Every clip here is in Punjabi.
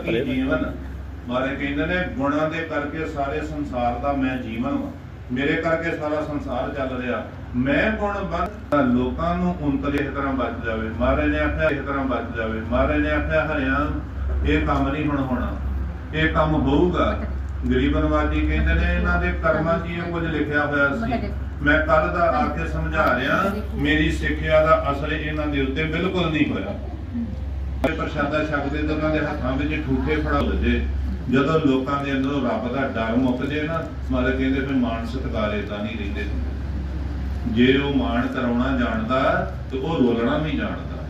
ਕਰੇ ਕੀ ਜੀਵਨ ਮਾਰੇ ਕਹਿੰਦੇ ਨੇ ਗੁਣਾਂ ਦੇ ਕਰਕੇ ਸਾਰੇ ਸੰਸਾਰ ਦਾ ਮੈਂ ਜੀਵਨ ਹਾਂ ਮੇਰੇ ਕਰਕੇ ਸਾਰਾ ਸੰਸਾਰ ਚੱਲ ਰਿਹਾ। ਮੈਂ ਗੁਣ ਬੰਦ ਲੋਕਾਂ ਨੂੰ ਉਂਤਲੇ ਇਸ ਤਰ੍ਹਾਂ ਬਚ ਜਾਵੇ। ਮਹਾਰਾਜ ਨੇ ਆਖਿਆ ਇਸ ਤਰ੍ਹਾਂ ਬਚ ਜਾਵੇ। ਮਹਾਰਾਜ ਨੇ ਆਖਿਆ ਹਰਿਆ ਇਹ ਕੰਮ ਨਹੀਂ ਹੁਣ ਹੋਣਾ। ਇਹ ਕੰਮ ਹੋਊਗਾ। ਗਰੀਬਨਵਾਦੀ ਕਹਿੰਦੇ ਨੇ ਇਹਨਾਂ ਦੇ ਕਰਮਾਂ 'ਚ ਇਹ ਕੁਝ ਲਿਖਿਆ ਹੋਇਆ ਸੀ। ਮੈਂ ਕੱਲ ਦਾ ਆ ਕੇ ਸਮਝਾ ਰਿਹਾ ਮੇਰੀ ਸਿੱਖਿਆ ਦਾ ਅਸਰ ਇਹਨਾਂ ਦੇ ਉੱਤੇ ਬਿਲਕੁਲ ਨਹੀਂ ਹੋਇਆ। ਪ੍ਰਸ਼ਾਦਾ ਛਕਦੇ ਤੇ ਉਹਨਾਂ ਦੇ ਹੱਥਾਂ ਵਿੱਚ ਠੂਠੇ ਫੜਾ ਲੱਗੇ ਜਦੋਂ ਲੋਕਾਂ ਦੇ ਅੰਦਰੋਂ ਰੱਬ ਦਾ ਡਰ ਮੁੱਕ ਜੇ ਨਾ ਮਾਰੇ ਕਹਿੰਦੇ ਫਿਰ ਮਾਨ ਸਤਿਕਾਰ ਏਦਾਂ ਨਹੀਂ ਰਹਿੰਦੇ। ਜੇ ਉਹ ਮਾਣ ਕਰਾਉਣਾ ਜਾਣਦਾ, ਤੇ ਉਹ ਰੋਲਣਾ ਵੀ ਜਾਣਦਾ।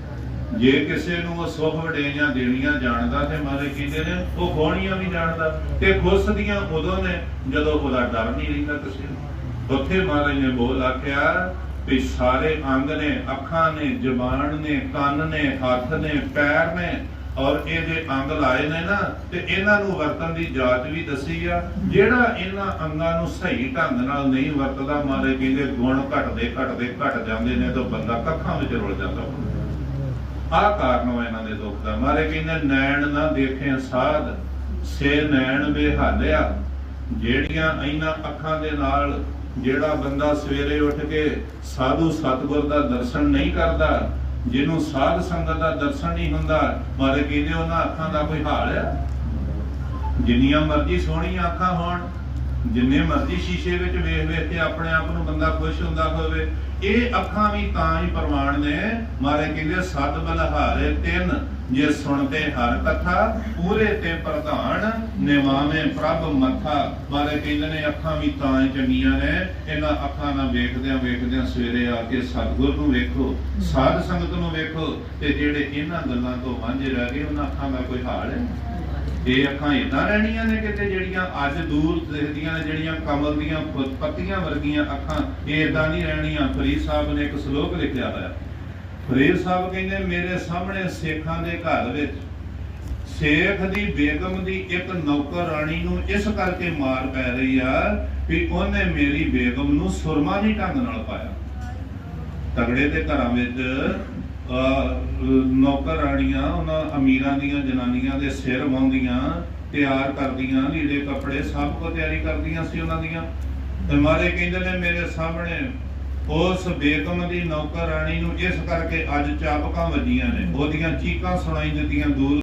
ਜੇ ਕਿਸੇ ਨੂੰ ਉਹ ਸੁਖ ਵਡੇਆਂ ਦੇਣੀਆਂ ਜਾਣਦਾ, ਤੇ ਮਾਰੇ ਕਹਿੰਦੇ ਨੇ, ਉਹ ਖੋਣੀਆਂ ਵੀ ਜਾਣਦਾ। ਤੇ ਖੁਸ਼ ਦੀਆਂ ਉਦੋਂ ਨੇ, ਜਦੋਂ ਉਹਦਾ ਡਰ ਨਹੀਂ ਰਹਿੰਦਾ ਕਿਸੇ ਨੂੰ। ਉੱਥੇ ਮਹਾਰਾਜ ਨੇ ਬੋਲ ਆਖਿਆ ਵੀ ਸਾਰੇ ਅੰਗ ਨੇ, ਅੱਖਾਂ ਨੇ, ਜ਼ੁਬਾਨ ਨੇ, ਕੰਨ ਨੇ, ਹੱਥ ਨੇ, ਪੈਰ ਨੇ ਔਰ ਇਹਦੇ ਅੰਗ ਲਾਏ ਨੇ ਨਾ, ਤੇ ਇਹਨਾਂ ਨੂੰ ਵਰਤਨ ਦੀ ਜਾਚ ਵੀ ਦੱਸੀ ਆ। ਜਿਹੜਾ ਇਹਨਾਂ ਅੰਗਾਂ ਨੂੰ ਸਹੀ ਢੰਗ ਨਾਲ ਨਹੀਂ ਵਰਤਦਾ, ਮਾਰੇ ਕਹਿੰਦੇ ਗੁਣ ਘਟਦੇ ਘਟਦੇ, ਘਟ ਜਾਂਦੇ ਨੇ ਤਾਂ ਬੰਦਾ ਕੱਖਾਂ ਵਿੱਚ ਰੁਲ ਜਾਂਦਾ। ਆਹ ਕਾਰਨ ਵਾ ਇਹਨਾਂ ਦੇ ਦੁੱਖ ਦਾ। ਮਾਰੇ ਕਹਿੰਦੇ, ਨੈਣ ਨਾ ਦੇਖੇ ਸਾਧ, ਸੇ ਨੈਣ ਬਿਹਾਲਿਆ। ਜਿਹੜੀਆਂ ਇਹਨਾਂ ਅੱਖਾਂ ਦੇ ਨਾਲ ਜਿਹੜਾ ਬੰਦਾ ਸਵੇਰੇ ਉੱਠ ਕੇ ਸਾਧੂ ਸਤਗੁਰ ਦਾ ਦਰਸ਼ਨ ਨਹੀਂ ਕਰਦਾ, ਜਿਹਨੂੰ ਸਾਧ ਸੰਗਤ ਦਾ ਦਰਸ਼ਨ ਨਹੀਂ ਹੁੰਦਾ, ਮਾਰੇ ਕਹਿੰਦੇ ਉਹਨਾਂ ਅੱਖਾਂ ਦਾ ਕੋਈ ਹਾਲ ਆ? ਜਿੰਨੀਆਂ ਮਰਜ਼ੀ ਸੋਹਣੀਆਂ ਅੱਖਾਂ ਹੋਣ ਜਿੰਨੇ ਮਰਜ਼ੀ ਸ਼ੀਸ਼ੇ ਵਿੱਚ ਵੇਖ ਵੇਖ ਕੇ ਆਪਣੇ ਆਪ ਨੂੰ ਬੰਦਾ ਖੁਸ਼ ਹੁੰਦਾ ਹੋਵੇ, ਇਹ ਅੱਖਾਂ ਵੀ ਤਾਂ ਹੀ ਪ੍ਰਮਾਣ ਨੇ, ਮਾਰੇ ਕਹਿੰਦੇ ਸਤ ਬਲਹਾਰੇ ਤਿੰਨ, ਜੇ ਸੁਣਦੇ ਹਰ ਕਥਾ, ਪੂਰੇ ਤੇ ਪ੍ਰਧਾਨ, ਨਿਵਾਵੇਂ ਪ੍ਰਭ ਮੱਥਾ। ਮਾਰੇ ਕਹਿੰਦੇ ਨੇ, ਅੱਖਾਂ ਵੀ ਤਾਂ ਹੀ ਚੰਗੀਆਂ ਨੇ, ਇਹਨਾਂ ਅੱਖਾਂ ਨਾਲ ਵੇਖਦਿਆਂ ਵੇਖਦਿਆਂ ਸਵੇਰੇ ਆ ਕੇ ਸਤਿਗੁਰ ਨੂੰ ਵੇਖੋ, ਸਾਧ ਸੰਗਤ ਨੂੰ ਵੇਖੋ, ਤੇ ਜਿਹੜੇ ਇਹਨਾਂ ਗੱਲਾਂ ਤੋਂ ਵਾਂਝੇ ਰਹਿ ਗਏ, ਉਹਨਾਂ ਅੱਖਾਂ ਦਾ ਕੋਈ ਹਾਲ ਹੈ? ਇਹ ਅੱਖਾਂ ਇਦਾਂ ਰਹਿਣੀਆਂ ਨੇ ਕਿਤੇ ਜਿਹੜੀਆਂ ਅੱਜ ਦੂਰ ਦਿਖਦੀਆਂ ਨੇ, ਜਿਹੜੀਆਂ ਕਮਲ ਦੀਆਂ ਪੱਤੀਆਂ ਵਰਗੀਆਂ ਅੱਖਾਂ, ਇਹ ਇਦਾਂ ਨਹੀਂ ਰਹਿਣੀਆਂ। ਫਰੀਦ ਸਾਹਿਬ ਨੇ ਇੱਕ ਸ਼ਲੋਕ ਲਿਖਿਆ ਹੋਇਆ। ਫਰੀਦ ਸਾਹਿਬ ਕਹਿੰਦੇ, ਮੇਰੇ ਸਾਹਮਣੇ ਸੇਖਾਂ ਦੇ ਘਰ ਵਿੱਚ ਸੇਖ ਦੀ ਬੇਗਮ ਦੀ ਇੱਕ ਨੌਕਰ ਰਾਣੀ ਨੂੰ ਇਸ ਕਰਕੇ ਮਾਰ ਪੈ ਰਹੀ ਆ ਕਿ ਉਹਨੇ ਮੇਰੀ ਬੇਗਮ ਨੂੰ ਸੁਰਮਾ ਨਹੀਂ ਢੰਗ ਨਾਲ ਪਾਇਆ। ਤਗੜੇ ਦੇ ਘਰਾਂ ਵਿੱਚ ਨੌਕਰ ਰਾਣੀਆਂ, ਉਹਨਾਂ ਅਮੀਰਾਂ ਦੀਆਂ ਜਨਾਨੀਆਂ ਦੇ ਸਿਰ ਵਾਉਂਦੀਆਂ, ਤਿਆਰ ਕਰਦੀਆਂ, ਲੀੜੇ ਕੱਪੜੇ ਸਭ ਕੁਝ ਤਿਆਰੀ ਕਰਦੀਆਂ ਸੀ ਉਹਨਾਂ ਦੀਆਂ। ਤੇ ਮਾਰੇ ਕਹਿੰਦੇ ਨੇ, ਮੇਰੇ ਸਾਹਮਣੇ ਉਸ ਬੇਗਮ ਦੀ ਨੌਕਰ ਰਾਣੀ ਨੂੰ ਇਸ ਕਰਕੇ ਅੱਜ ਚਾਪਕਾਂ ਵੱਜੀਆਂ ਨੇ, ਉਹਦੀਆਂ ਚੀਕਾਂ ਸੁਣਾਈ ਦਿੱਤੀਆਂ ਦੂਰ